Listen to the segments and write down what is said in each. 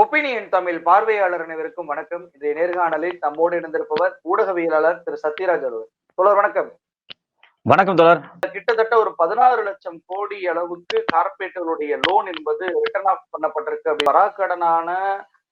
Opinion Tamil பார்வையாளர் அனைவருக்கும் வணக்கம். இந்த நேர்காணலில் நம்மோடு இணைந்திருப்பவர் ஊடகவியலாளர் திரு சத்யராஜ் அவர் தொடர் வணக்கம். வணக்கம் தொடர் கிட்டத்தட்ட ஒரு பதினாறு லட்சம் கோடி அளவுக்கு கார்பரேட்டுகளுடைய லோன் என்பது ரிட்டர்ன் ஆஃப் பண்ணப்பட்டிருக்கு. வராக்கடனான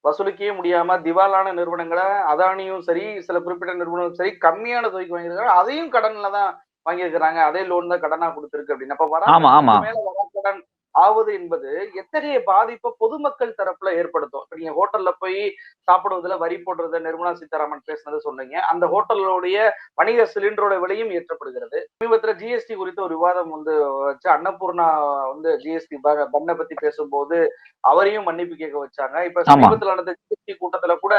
வசூலிக்கவே முடியாம திவாலான நிறுவனங்களை அதானியும் சரி சில குறிப்பிட்ட நிறுவனங்களும் சரி கம்மியான தொகைக்கு வாங்கியிருக்காங்க அதையும் கடன்ல தான் வாங்கியிருக்கிறாங்க. அதே லோன் தான் கடனா கொடுத்திருக்கு அப்படின்னு. அப்ப வரா மேல வராக்கடன் ஆவது என்பது எத்தகைய பாதிப்பை பொதுமக்கள் தரப்புல ஏற்படுத்தும்? இப்ப நீங்க ஹோட்டல்ல போய் சாப்பிடுவதுல வரி போடுறத நிர்மலா சீதாராமன் பேசுனது சொன்னீங்க. அந்த ஹோட்டலுடைய வணிக சிலிண்டரோட விலையும் ஏற்றப்படுகிறது. சமீபத்துல ஜிஎஸ்டி குறித்த ஒரு விவாதம் வந்து வச்சு அன்னபூர்ணா வந்து ஜிஎஸ்டி பண்ண பத்தி பேசும்போது அவரையும் மன்னிப்பு கேட்க வச்சாங்க. இப்ப. சமீபத்துல நடந்த ஜிஎஸ்டி கூட்டத்துல கூட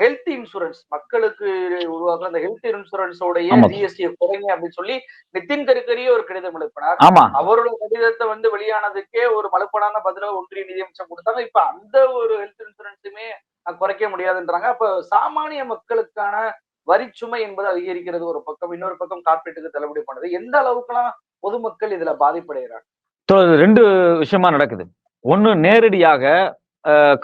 ஹெல்த் இன்சூரன்ஸ் மக்களுக்கு உருவாக்குற அந்த ஹெல்த் இன்சூரன்ஸோடைய. ஜிஎஸ்டி குறைங்க அப்படின்னு சொல்லி நிதின் கட்கரியே ஒரு கடிதம் எழுப்பினார். அவரோட கடிதத்தை வந்து வெளியானதுக்கே ஒரு மலுப்படான பதில ஒன்றிய நிதியமைச்சர் கொடுத்தாங்க. இப்ப அந்த ஒரு ஹெல்த் இன்சூரன்ஸுமே குறைக்க முடியாதுன்றாங்க. அப்ப சாமானிய மக்களுக்கான வரிச்சுமை என்பது அதிகரிக்கிறது ஒரு பக்கம். இன்னொரு பக்கம் கார்பரேட்டுக்கு தள்ளுபடி பண்ணுது. எந்த அளவுக்குலாம் பொதுமக்கள் இதுல பாதிப்படைகிறாங்க? ரெண்டு விஷயமா நடக்குது. ஒண்ணு நேரடியாக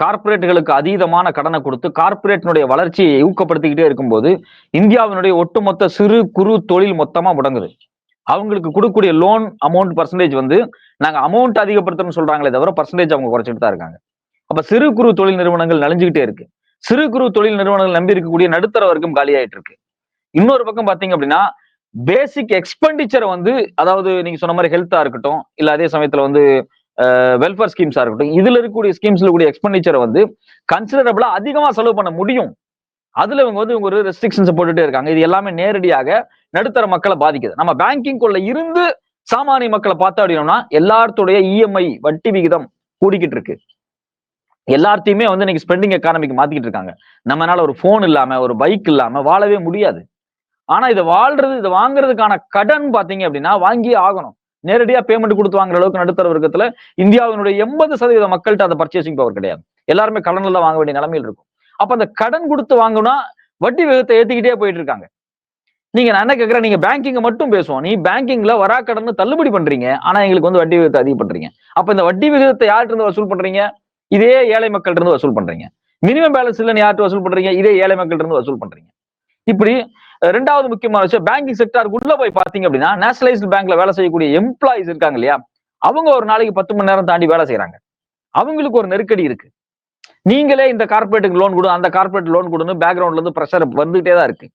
கார்ப்பரேட்டுகளுக்கு அதீதமான கடனை கொடுத்து கார்ப்பரேட்டினுடைய வளர்ச்சியை ஊக்கப்படுத்திக்கிட்டே இருக்கும்போது இந்தியாவினுடைய ஒட்டுமொத்த சிறு குறு தொழில் மொத்தமா முடங்குது. அவங்களுக்கு கொடுக்கக்கூடிய லோன் அமௌண்ட் பர்சன்டேஜ் வந்து நாங்க அமௌண்ட் அதிகப்படுத்தணும்னு சொல்றாங்களே தவிர பர்சன்டேஜ் அவங்க குறைச்சிட்டு தான் இருக்காங்க. அப்ப சிறு குறு தொழில் நிறுவனங்கள் நலிஞ்சுக்கிட்டே இருக்கு. சிறு குறு தொழில் நிறுவனங்கள் நம்பி இருக்கக்கூடிய நடுத்தர வர்க்கம் காலியாயிட்டு இருக்கு. இன்னொரு பக்கம் பாத்தீங்க அப்படின்னா பேசிக் எக்ஸ்பெண்டிச்சரை வந்து அதாவது நீங்க சொன்ன மாதிரி ஹெல்த்தா இருக்கட்டும் இல்ல அதே சமயத்துல வந்து வெல்ஃபேர் ஸ்கீம்ஸா இருக்கட்டும் இதுல இருக்கக்கூடிய ஸ்கீம்ஸ்ல கூடிய எக்ஸ்பெண்டிச்சரை வந்து கன்சிடரபிளா அதிகமா செலவு பண்ண முடியும். அதுல இவங்க வந்து இவங்க ஒரு ரெஸ்ட்ரிக்ஷன்ஸ் போட்டுட்டே இருக்காங்க. இது எல்லாமே நேரடியாக நடுத்தர மக்களை பாதிக்குது. நம்ம பேங்கிங் குள்ள இருந்து சாமானிய மக்களை பார்த்தா அப்படின்னா எல்லாத்துடைய இஎம்ஐ வட்டி விகிதம் கூடிக்கிட்டு இருக்கு. எல்லாத்தையுமே வந்து இன்னைக்கு ஸ்பெண்டிங் எக்கானமிக்கு மாத்திக்கிட்டு இருக்காங்க. நம்மனால ஒரு போன் இல்லாம ஒரு பைக் இல்லாம வாழவே முடியாது. ஆனா இதை வாழ்றது இதை வாங்குறதுக்கான கடன் பாத்தீங்க அப்படின்னா வாங்கியே ஆகணும். நேரடியா பேமெண்ட் கொடுத்து வாங்குற அளவுக்கு நடுத்தர வர்க்கத்துல இந்தியாவினுடைய எண்பது சதவீத மக்கள்கிட்ட அந்த பர்ச்சேசிங் பவர் கிடையாது. எல்லாருமே கடன்ல வாங்க வேண்டிய நிலைமையில் இருக்கும். அப்ப அந்த கடன் கொடுத்து வாங்கினா வட்டி விகிதத்தை ஏத்திக்கிட்டே போயிட்டு இருக்காங்க. நீங்க நான் என்ன கேட்கறேன் நீங்க பேங்கிங் மட்டும் பேசுவோம். நீ பேங்கிங்ல வரா கடன் தள்ளுபடி பண்றீங்க. ஆனா எங்களுக்கு வந்து வட்டி விகிதத்தை அதிகம் பண்றீங்க. அப்ப இந்த வட்டி விகிதத்தை யார்கிட்ட இருந்து வசூல் பண்றீங்க? இதே ஏழை மக்கள் இருந்து வசூல் பண்றீங்க. மினிமம் பேலன்ஸ் இல்லைன்னு யார்கிட்ட வசூல் பண்றீங்க? இதே ஏழை மக்கள் இருந்து வசூல் பண்றீங்க. இப்படி ரெண்டாவது முக்கியமான விஷயம் பேங்கிங் செக்டாருக்கு உள்ள போய் பாத்தீங்க அப்படின்னா நேஷனலைஸ்டு பேங்க்ல வேலை செய்யக்கூடிய எம்ப்ளாயிஸ் இருக்காங்க இல்லையா? அவங்க ஒரு நாளைக்கு பத்து மணி நேரம் தாண்டி வேலை செய்யறாங்க அவங்களுக்கு ஒரு நெருக்கடி இருக்கு. நீங்களே இந்த கார்பரேட்டுக்கு லோன் கொடு அந்த கார்பரேட் லோன் கொடுன்னு பேக்ரவுண்ட்ல இருந்து ப்ரெஷர் வந்துகிட்டே தான் இருக்கு.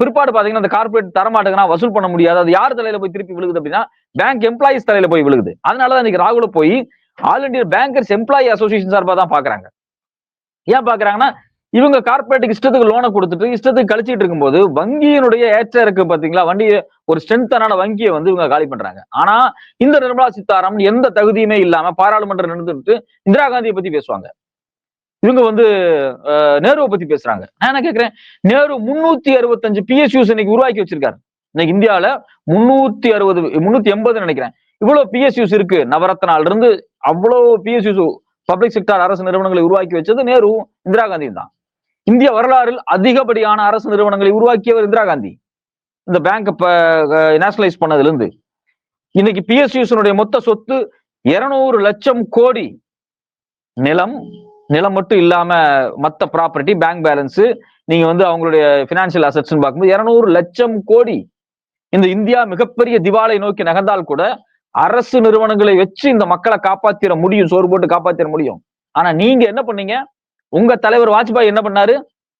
பிற்பாடு பாத்தீங்கன்னா அந்த கார்பரேட் தரமாட்டேங்கன்னா வசூல் பண்ண முடியாது. அது யார் தலையில போய் திருப்பி விழுகுது அப்படின்னா பேங்க் எம்ப்ளாயிஸ் தலையில போய் விழுகுது. அதனாலதான் இன்னைக்கு ராகுல போய் all India bankers employee association சார்பா தான் பாக்குறாங்க. ஏன் பாக்குறாங்கன்னா இவங்க கார்பரேட்டுக்கு இஷ்டத்துக்கு லோனை கொடுத்துட்டு இஷ்டத்துக்கு கழிச்சிட்டு இருக்கும்போது வங்கியினுடைய ஏற்ற இருக்கு பாத்தீங்களா? வண்டி ஒரு ஸ்ட்ரென்த்தான வங்கியை வந்து இவங்க காலி பண்றாங்க. ஆனா இந்த நிர்மலா சீதாராமன் எந்த தகுதியுமே இல்லாம பாராளுமன்றம் நின்றுட்டு இந்திரா காந்தியை பத்தி பேசுவாங்க. இவங்க வந்து நேருவை பத்தி பேசுறாங்க. நான் என்ன கேட்கிறேன் நேரு முன்னூத்தி அறுபத்தஞ்சு பிஎஸ்யூஸ் இன்னைக்கு உருவாக்கி வச்சிருக்காரு. இன்னைக்கு இந்தியாவில முன்னூத்தி அறுபது முன்னூத்தி எண்பது நினைக்கிறேன். இவ்வளவு பிஎஸ்யூஸ் இருக்கு. நவரத்னால இருந்து அவ்வளவு பிஎஸ்யூஸ் பப்ளிக் செக்டர் அரசு நிறுவனங்களை உருவாக்கி வச்சது நேரு இந்திரா காந்தியும் தான். இந்திய வரலாறில் அதிகப்படியான அரசு நிறுவனங்களை உருவாக்கியவர் இந்திரா காந்தி. இந்த பேங்க் நேஷனலைஸ் பண்ணதுல இருந்து இன்னைக்கு பிஎஸ்யூசனுடைய மொத்த சொத்து இருநூறு லட்சம் கோடி. நிலம் நிலம் மட்டும் இல்லாம மத்த ப்ராப்பர்ட்டி பேங்க் பேலன்ஸ் நீங்க வந்து அவங்களுடைய பினான்சியல் அசட்ஸ் பார்க்கும்போது இருநூறு லட்சம் கோடி. இந்த இந்தியா மிகப்பெரிய திவாலை நோக்கி நகர்ந்தால் கூட அரசு நிறுவனங்களை வச்சு இந்த மக்களை காப்பாத்திர முடியும் சோறு போட்டு காப்பாத்திர முடியும். ஆனா நீங்க என்ன பண்ணீங்க? உங்க தலைவர் வாஜ்பாய் என்ன பண்ணாரு?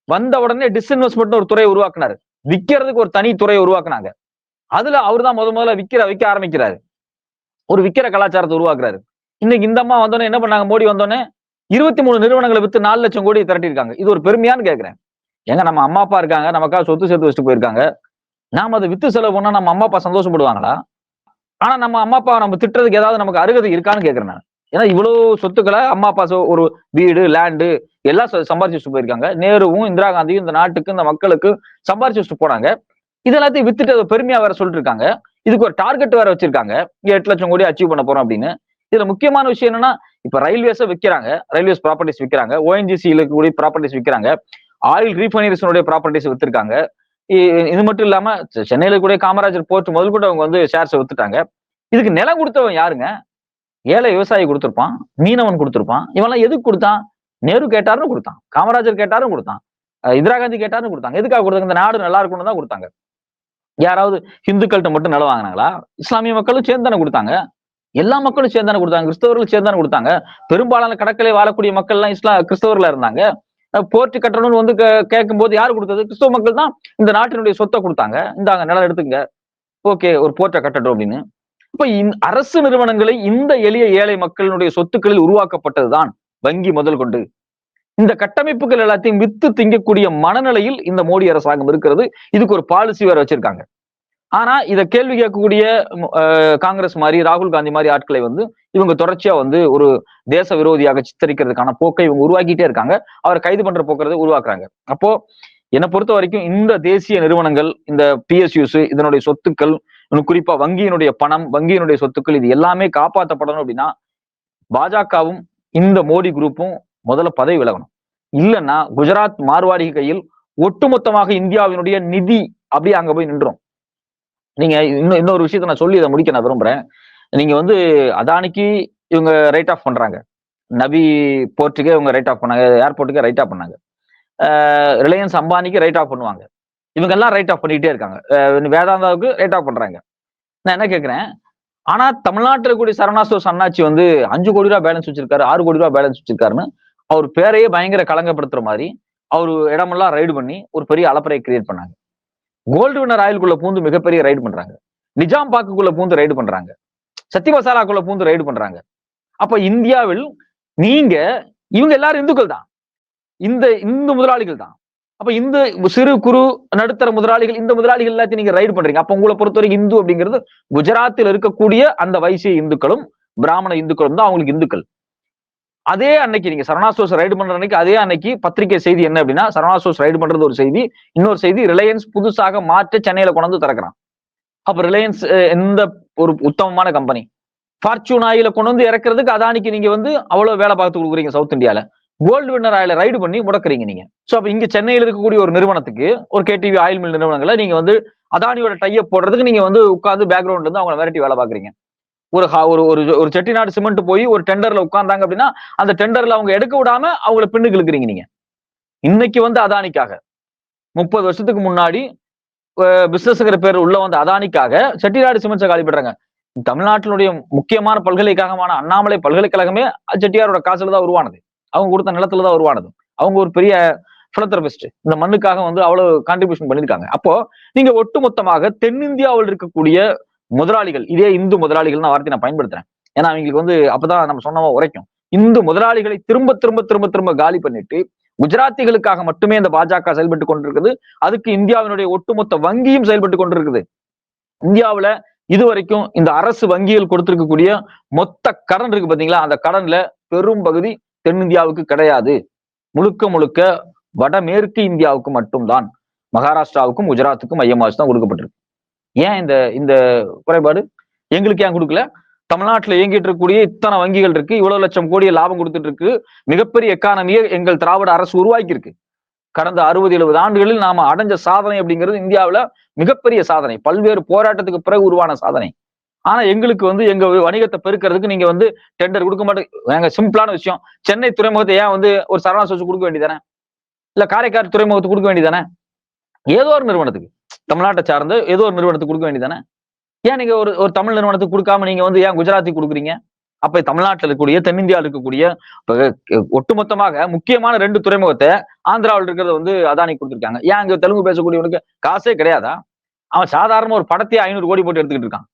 வந்த உடனே டிஸ்இன்வெஸ்ட்மெண்ட் ஒரு துறையை உருவாக்குனாரு. விக்கிறதுக்கு ஒரு தனி துறையை உருவாக்குனாங்க. அதுல அவர் தான் முத முதல்ல விக்கிற விற்க ஆரம்பிக்கிறாரு. ஒரு விக்கிற கலாச்சாரத்தை உருவாக்குறாரு. இன்னைக்கு இந்த அம்மா வந்தோடனே என்ன பண்ணாங்க? மோடி வந்தோடனே இருபத்தி மூணு நிறுவனங்களை வித்து நாலு லட்சம் கோடி திரட்டியிருக்காங்க. இது ஒரு பெருமையான்னு கேட்கிறேன் ஏங்க நம்ம அம்மா அப்பா இருக்காங்க நமக்காக சொத்து சேர்த்து வச்சுட்டு போயிருக்காங்க. நாம அதை வித்து செலவு பண்ணா நம்ம அம்மா அப்பா சந்தோஷப்படுவாங்களா? ஆனா நம்ம அம்மா அப்பா நம்ம திட்டுறதுக்கு ஏதாவது நமக்கு அருகதை இருக்கான்னு கேக்குறேன் நான். ஏன்னா இவ்வளவு சொத்துக்களை அம்மா அப்பா ஒரு வீடு லேண்டு எல்லாம் சம்பாரிச்சு வச்சுட்டு போயிருக்காங்க. நேருவும் இந்திரா காந்தியும் இந்த நாட்டுக்கு இந்த மக்களுக்கு சம்பாரிச்சு வச்சுட்டு போனாங்க. இது எல்லாத்தையும் வித்துட்டு அதை பெருமையா வேற சொல்லிட்டு இருக்காங்க இதுக்கு ஒரு டார்கெட் வேற வச்சிருக்காங்க. இங்க எட்டு லட்சம் கோடி அச்சீவ் பண்ண போறோம் அப்படின்னு. இதுல முக்கியமான விஷயம் என்னன்னா இப்ப ரயில்வேஸை விற்கிறாங்க ரயில்வேஸ் ப்ராப்பர்ட்டிஸ் விற்கிறாங்க ஓஎன்ஜிசி இருக்கக்கூடிய ப்ராப்பர்ட்டிஸ் விற்கிறாங்க ஆயில் ரீஃபைனரிஸனுடைய ப்ராப்பர்ட்டிஸ் வித்துருக்காங்க. இ- இது மட்டும் இல்லாம சென்னையில கூட காமராஜர் போர்ட் முதல் கூட அவங்க வந்து ஷேர்ஸ் வித்துட்டாங்க. இதுக்கு நிலம் கொடுத்தவன் யாருங்க? ஏழை விவசாயி கொடுத்துருப்பான் மீனவன் கொடுத்துருப்பான் இவெல்லாம் எதுக்கு கொடுத்தான்? நேரு கேட்டாருன்னு கொடுத்தான் காமராஜர் கேட்டாரும் கொடுத்தான் இந்திரா காந்தி கேட்டாரும் கொடுத்தாங்க. எதுக்காக கொடுத்தாங்க? இந்த நாடு நல்லா இருக்கணும்னு தான் கொடுத்தாங்க. யாராவது இந்துக்கள்கிட்ட மட்டும் நிலம் வாங்கினாங்களா? இஸ்லாமிய மக்களும் சேர்ந்து தானே கொடுத்தாங்க. எல்லா மக்களும் சேர்ந்து தானே கொடுத்தாங்க. கிறிஸ்தவர்கள் சேர்ந்து தானே கொடுத்தாங்க. பெரும்பாலான கடற்கரை வாழக்கூடிய மக்கள் எல்லாம் இஸ்லா கிறிஸ்தவர்களா இருந்தாங்க. போர்ட்டு கட்டணும்னு வந்து கேட்கும் போது யார் கொடுத்தது? கிறிஸ்தவ மக்கள் தான் இந்த நாட்டினுடைய சொத்தை கொடுத்தாங்க. இந்தாங்க நிலம் எடுத்துங்க ஓகே ஒரு போர்ட்டை கட்டட்டும் அப்படின்னு. இப்ப அரசு நிறுவனங்களை இந்த எளிய ஏழை மக்களினுடைய சொத்துக்களில் உருவாக்கப்பட்டதுதான் வங்கி முதல் கொண்டு. இந்த கட்டமைப்புகள் எல்லாத்தையும் வித்து திங்கக்கூடிய மனநிலையில் இந்த மோடி அரசாங்கம் இருக்கிறது. இதுக்கு ஒரு பாலிசி வேற வச்சிருக்காங்க. ஆனா இத கேள்வி கேட்கக்கூடிய காங்கிரஸ் மாதிரி ராகுல் காந்தி மாதிரி ஆட்களை வந்து இவங்க தொடர்ச்சியா வந்து ஒரு தேச விரோதியாக சித்தரிக்கிறதுக்கான போக்கை இவங்க உருவாக்கிட்டே இருக்காங்க. அவரை கைது பண்ற போக்குறதை உருவாக்குறாங்க. அப்போ என்னை பொறுத்த வரைக்கும் இந்த தேசிய நிறுவனங்கள் இந்த பிஎஸ்யூஸ் இதனுடைய சொத்துக்கள் குறிப்பா வங்கியினுடைய பணம் வங்கியினுடைய சொத்துக்கள் இது எல்லாமே காப்பாற்றப்படணும் அப்படின்னா பாஜகவும் இந்த மோடி குரூப்பும் முதல்ல பதவி விலகணும். இல்லைன்னா குஜராத் மார்வாடி கையில் ஒட்டுமொத்தமாக இந்தியாவினுடைய நிதி அப்படியே அங்க போய் நின்றோம் நீங்க இன்னும் இன்னொரு விஷயத்த நான் சொல்லி இதை முடிக்க நான் விரும்புறேன். நீங்க வந்து அதானிக்கு இவங்க ரைட் ஆஃப் பண்றாங்க. நபி போர்ட்டுக்கே இவங்க ரைட் ஆஃப் பண்ணாங்க ஏர்போர்ட்டுக்கே ரைட் ஆஃப் பண்ணாங்க. ரிலையன்ஸ் அம்பானிக்கு ரைட் ஆஃப் பண்ணுவாங்க. இவங்க எல்லாம் ரைட் ஆஃப் பண்ணிக்கிட்டே இருக்காங்க. வேதாந்தாவுக்கு ரைட் ஆஃப் பண்றாங்க. நான் என்ன கேட்கிறேன் ஆனா தமிழ்நாட்டில் கூடிய சரவணா ஸ்டோர்ஸ் அண்ணாச்சி வந்து அஞ்சு கோடி ரூபா பேலன்ஸ் வச்சிருக்காரு ஆறு கோடி ரூபா பேலன்ஸ் வச்சிருக்காருன்னு அவர் பேரையே பயங்கர கலங்கப்படுத்துற மாதிரி அவர் இடமெல்லாம் ரைடு பண்ணி ஒரு பெரிய அலப்பறையை கிரியேட் பண்ணாங்க. கோல்டு வினர் ஆயிலுக்குள்ள பூந்து மிகப்பெரிய ரைடு பண்றாங்க. நிஜாம் பாக்குக்குள்ள பூந்து ரைடு பண்றாங்க. சத்தி மசாலாக்குள்ள பூந்து ரைடு பண்றாங்க. அப்ப இந்தியாவில் நீங்க இவங்க எல்லாரும் இந்துக்கள் தான் இந்த இந்து முதலாளிகள் தான் அப்ப இந்த சிறு குறு நடுத்தர முதலாளிகள் இந்த முதலாளிகள் எல்லாத்தையும் நீங்க ரைடு பண்றீங்க. அப்ப உங்களை பொறுத்தவரைக்கும் இந்து அப்படிங்கிறது குஜராத்தில் இருக்கக்கூடிய அந்த வைசிய இந்துக்களும் பிராமண இந்துக்களும் தான் அவங்களுக்கு இந்துக்கள். அதே அன்னைக்கு நீங்க சரணாசோஸ் ரைடு பண்ற அன்னைக்கு அதே அன்னைக்கு பத்திரிகை செய்தி என்ன அப்படின்னா சரணா ரைடு பண்றது ஒரு செய்தி. இன்னொரு செய்தி ரிலையன்ஸ் புதுசாக மாற்றி சென்னையில கொண்டு வந்து திறக்கிறான். அப்ப ரிலையன்ஸ் எந்த ஒரு உத்தமமான கம்பெனி ஃபார்ச்சூன் ஆயில கொண்டு வந்து இறக்குறதுக்கு அதானிக்கு நீங்க வந்து அவ்வளவு வேலை பார்த்து கொடுக்குறீங்க சவுத் இந்தியால. கோல்டு வின்னர் ஆயில ரைடு பண்ணி முடக்குறீங்க நீங்க. சோ அப்ப இங்க சென்னையில் இருக்கக்கூடிய ஒரு நிறுவனத்துக்கு ஒரு கேடிவி ஆயில் மில் நிறுவனங்களை நீங்க வந்து அதானியோட டைப் போடுறதுக்கு நீங்க வந்து உட்காந்து பேக்ரவுண்ட்ல இருந்து அவங்கள மிரட்டி வேலை பாக்குறீங்க ஒரு ஹா- ஒரு ஒரு ஒரு செட்டிநாடு சிமெண்ட் போய் ஒரு டெண்டர்ல உட்கார்ந்தாங்க அப்படின்னா அந்த டெண்டர்ல அவங்க எடுக்க விடாம அவங்கள பின்னுக்கு இழுக்கிறீங்க நீங்க. இன்னைக்கு வந்து அதானிக்காக முப்பது வருஷத்துக்கு முன்னாடி பிசினஸ்ங்கிற பேர் உள்ள வந்து அதானிக்காக செட்டிநாடு சிமெண்ட்ஸை காலி பண்றாங்க. தமிழ்நாட்டினுடைய முக்கியமான பல்கலைக்கழகமான அண்ணாமலை பல்கலைக்கழகமே செட்டியாரோட காசுல தான் உருவானது. அவங்க கொடுத்த நிலத்துல தான் உருவானது. அவங்க ஒரு பெரிய பிலத்தரபிஸ்ட் இந்த மண்ணுக்காக வந்து அவ்வளவு கான்ட்ரிபியூஷன் பண்ணிருக்காங்க அப்போ நீங்க ஒட்டுமொத்தமாக தென்னிந்தியாவில் இருக்கக்கூடிய முதலாளிகள் இதே இந்து முதலாளிகள் வார்த்தை நான் பயன்படுத்துறேன். ஏன்னா அவங்களுக்கு வந்து அப்பதான் நம்ம சொன்னவா உரைக்கும். இந்து முதலாளிகளை திரும்ப திரும்ப திரும்ப திரும்ப காலி பண்ணிட்டு குஜராத்திகளுக்காக மட்டுமே இந்த பாஜக செயல்பட்டு கொண்டிருக்குது. அதுக்கு இந்தியாவினுடைய ஒட்டுமொத்த வங்கியும் செயல்பட்டு கொண்டிருக்குது. இது இதுவரைக்கும் இந்த அரசு வங்கிகள் கொடுத்திருக்கக்கூடிய மொத்த கடன் இருக்கு பாத்தீங்களா? அந்த கடன்ல பெரும் பகுதி தென்னிந்தியாவுக்கு கிடையாது. முழுக்க முழுக்க வடமேற்கு இந்தியாவுக்கு மட்டும்தான். மகாராஷ்டிராவுக்கும் குஜராத்துக்கும் மையமாக தான் கொடுக்கப்பட்டிருக்கு. ஏன் இந்த இந்த குறைபாடு? எங்களுக்கு ஏன் கொடுக்கல? தமிழ்நாட்டுல இயங்கிட்டு இருக்கக்கூடிய இத்தனை வங்கிகள் இருக்கு. இவ்வளவு லட்சம் கோடியை லாபம் கொடுத்துட்டு இருக்கு மிகப்பெரிய எக்கானமியை எங்கள் திராவிட அரசு உருவாக்கி இருக்கு கடந்த அறுபது எழுபது ஆண்டுகளில் நாம அடைஞ்ச சாதனை அப்படிங்கிறது இந்தியாவுல மிகப்பெரிய சாதனை. பல்வேறு போராட்டத்துக்கு பிறகு உருவான சாதனை. ஆனா எங்களுக்கு வந்து எங்க வணிகத்தை பெருக்கிறதுக்கு நீங்க வந்து டெண்டர் கொடுக்க மாட்டேங்க எங்க சிம்பிளான விஷயம். சென்னை துறைமுகத்தை ஏன் வந்து ஒரு சரவணா சோச்சு கொடுக்க வேண்டியதானே இல்ல காரைக்கால் துறைமுகத்துக்கு கொடுக்க வேண்டியதானே ஏதோ ஒரு நிறுவனத்துக்கு. தமிழ்நாட்டை சார்ந்து ஏதோ ஒரு நிறுவனத்துக்கு கொடுக்க வேண்டியதானே ஏன் நீங்க ஒரு ஒரு தமிழ் நிறுவனத்துக்கு கொடுக்காம நீங்க வந்து ஏன் குஜராத்துக்கு கொடுக்குறீங்க? அப்ப தமிழ்நாட்டில் இருக்கக்கூடிய தென்னிந்தியாவில் இருக்கக்கூடிய ஒட்டுமொத்தமாக முக்கியமான ரெண்டு துறைமுகத்தை ஆந்திராவில் இருக்கிறத வந்து அதானி கொடுத்துருக்காங்க. ஏன் அங்க தெலுங்கு பேசக்கூடியவனுக்கு காசே கிடையாதா? அவன் சாதாரண ஒரு படத்தையே ஐநூறு கோடி போட்டு எடுத்துக்கிட்டு இருக்கான்.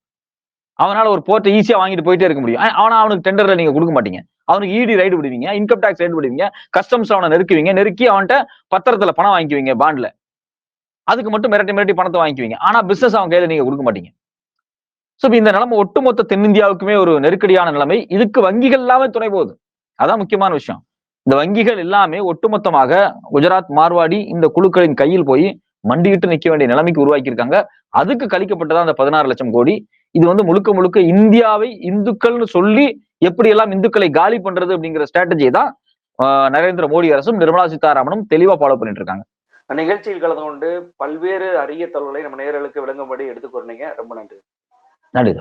அவனால ஒரு போர்ட்டை ஈஸியா வாங்கிட்டு போயிட்டே இருக்க முடியும். ஆனா அவனுக்கு டெண்டர்ல நீங்க கொடுக்க மாட்டீங்க. அவனுக்கு இடி ரைடு விடுவீங்க இன்கம் டாக்ஸ் ரைடு விடுவீங்க கஸ்டம்ஸ் அவனை நெருக்குவீங்க நெருக்கி அவன்கிட்ட பத்திரத்துல பணம் வாங்கிக்குவீங்க பாண்ட்ல அதுக்கு மட்டும் மிரட்டி மிரட்டி பணத்தை வாங்கிக்குவீங்க. ஆனா பிசினஸ் அவன் கையில நீங்க கொடுக்க மாட்டீங்க. சோ இந்த நிலைமை ஒட்டுமொத்த தென்னிந்தியாவுக்குமே ஒரு நெருக்கடியான நிலைமை. இதுக்கு வங்கிகள் எல்லாமே துணை போகுது. அதான் முக்கியமான விஷயம். இந்த வங்கிகள் எல்லாமே ஒட்டுமொத்தமாக குஜராத் மார்வாடி இந்த குழுக்களின் கையில் போய் மண்டியிட்டு நிக்க வேண்டிய நிலைமைக்கு உருவாக்கியிருக்காங்க. அதுக்கு கழிக்கப்பட்டதான் அந்த பதினாறு லட்சம் கோடி. இது வந்து முழுக்க முழுக்க இந்தியாவை இந்துக்கள்னு சொல்லி எப்படி எல்லாம் இந்துக்களை காலி பண்றது அப்படிங்கிற ஸ்ட்ராட்டஜி தான் ஆஹ், நரேந்திர மோடி அரசும் நிர்மலா சீதாராமனும் தெளிவா ஃபாலோ பண்ணிட்டு இருக்காங்க. நிகழ்ச்சியில் கலந்து கொண்டு பல்வேறு அரிய தகவல்களை நம்ம நேயர்களுக்கு விளங்கும்படி எடுத்துக்கொண்டீங்க ரொம்ப நன்றி. நன்றி